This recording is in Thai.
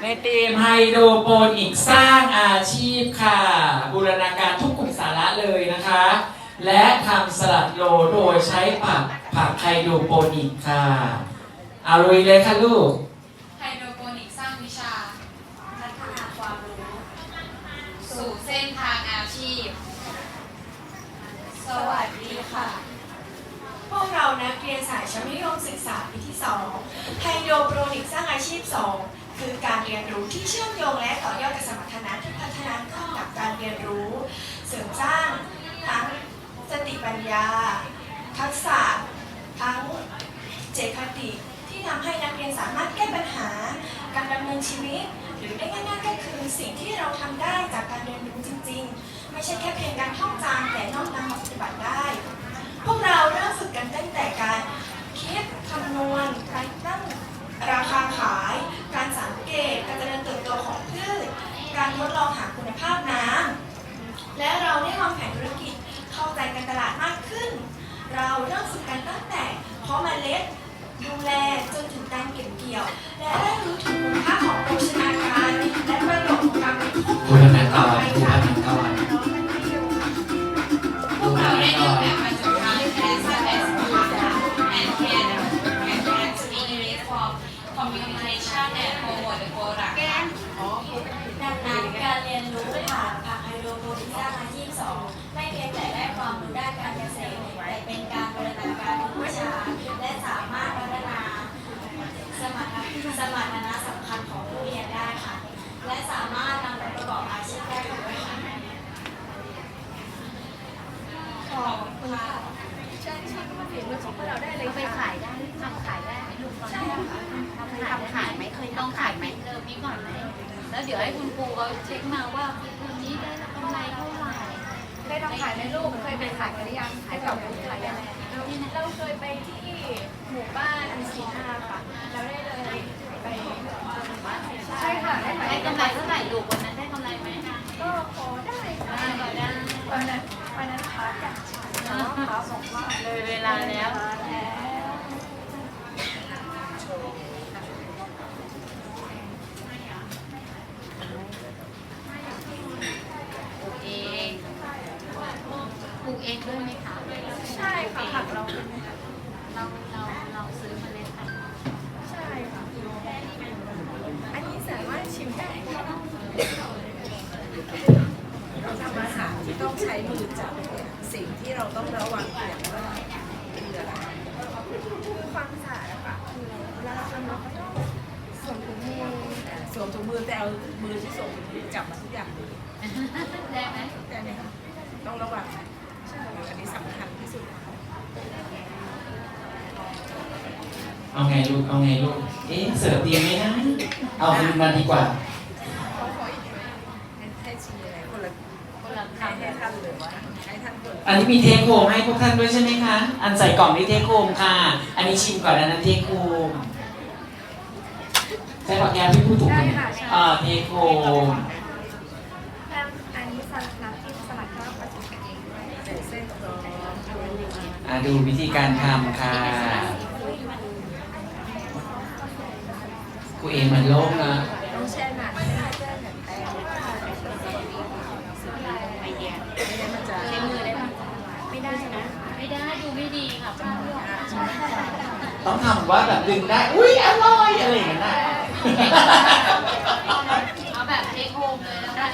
ในทีมไฮโดรโปนิกสร้างอาชีพค่ะ บูรณาการทุกกลุ่มสาระเลยนะคะ และทำสลัดโลโดยใช้ผักผักไฮโดรโปนิกค่ะเอาลุยเลยค่ะลูกไฮโดรโปนิกสร้างวิชาพัฒนาความรู้ สู่เส้นทางอาชีพ สวัสดีค่ะ พวกเรานักเรียนสายชั้นมัธยมศึกษาปีที่ 2 ไฮโดรโปรนิกสร้างอาชีพ 2 คือการเรียนรู้ที่เชื่อมโยงและต่อยอดกับสมรรถนะที่พัฒนาขึ้นกับการเรียนรู้ เสริมสร้างทั้งสติปัญญา ทักษะทั้งเจตคติที่ทำให้นักเรียนสามารถแก้ปัญหา การดำเนินชีวิต หรือได้ง่ายๆก็คือสิ่งที่เราทำได้จากการเรียนรู้จริง ๆ ไม่ใช่แค่เพียงการท่องจำแต่น้อมนำมาปฏิบัติได้ พวกเราเริ่มฝึกกันตั้งแต่การคิดคำนวณ การตั้งราคาขาย การสังเกต การเจริญเติบโตของพืช การทดลองหาคุณภาพน้ำ และเราได้วางแผนธุรกิจเข้าใจการตลาดมากขึ้น เราเริ่มฝึกกันตั้งแต่เพาะเมล็ด ดูแลจนถึงการเก็บเกี่ ยว และได้รู้ถึงคุณค่าของโภชนาการและประโยชน์ของการบริโภคบูรณาการบูรณาการ สามารถนำไปประกอบอาชีพได้ด้วยค่ะขอบคุณค่ะเราได้เลยไปขายได้ทำขายได้ไหมลูกตอนนี้ทำขายไหมเคยต้องขายไหมเริ่มนี้ก่อนไหมแล้วเดี๋ยวให้คุณครูเขาเช็คมาว่าคนนี้ได้กำไรเท่าไหร่เคยทำขายไหมลูกเคยไปขายกันหรือยังขายกับขายอะไรเราเคยไปที่หมู่บ้านอันซีนาค่ะแล้วได้เลย ใช่ค่ะได้ไปได้กำไรเท่าไหร่ลูกวันนั้นได้กำไรไหม ก็พอได้ค่ะ ได้ก็ได้ ตอนนั้นวันนั้นค้าจากฉันแล้วค้าบอกว่า เลยเวลาแล้ว แล้ว ปลูกเองปลูกเองด้วยไหมคะ ใช่ค่ะผักเราเป็น เราเราเราซื้อเมล็ดพันธุ์ ใช่ค่ะ อันนี้สามารถชิมได้ค่ะ ทำอาหารที่ต้องใช้ มือจับเนี่ยสิ่งที่เราต้องระวังอย่างว่าคืออะไรคือความสะอาดอะค่ะคือเวลาเราทำเราก็ต้องสวมถุงมือสวมถุงมือแต่เอามือที่สวมถุงมือจับมาทุกอย่างเลยได้ไหมแต่เนี่ยค่ะต้องระวังนะใช่อันนี้สำคัญที่สุดเอาไงลูก เอาไงลูก เอ๊ะเสิร์ฟดีไหมนะ เอาคืนมาดีกว่าเขาขออีกไหมให้ให้ชี้อะไรคนละ คนละให้คำให้ท่านเลยว่าให้ท่านคนละอันนี้มีเทคโฮมให้พวกท่านด้วยใช่ไหมคะ อันใส่กล่องนี่เทคโฮมค่ะ อันนี้ชิมก่อนอันนั้นเทคโฮมใช่ปากแก้วพี่พูดถูกไหมอ่าเทคโฮมแป้งอันนี้สลัดน้ำจิ้มสลัดก็ผสมกันเองด้วยใส่เส้นตรงอ่าดูวิธีการทำค่ะกูเองมันโล่งนะ ต้องแช่นานไม่ได้แช่แข็งแป้งไม่งั้นมันจะ ใช้มือได้ไหม ไม่ได้นะ ไม่ได้ดูไม่ดีค่ะเพื่อน ต้องทำว่าแบบดึงได้ อุ้ยอร่อยอะไรอย่างนั้นนะ เอาแบบเทคโฮมเลยแล้วกัน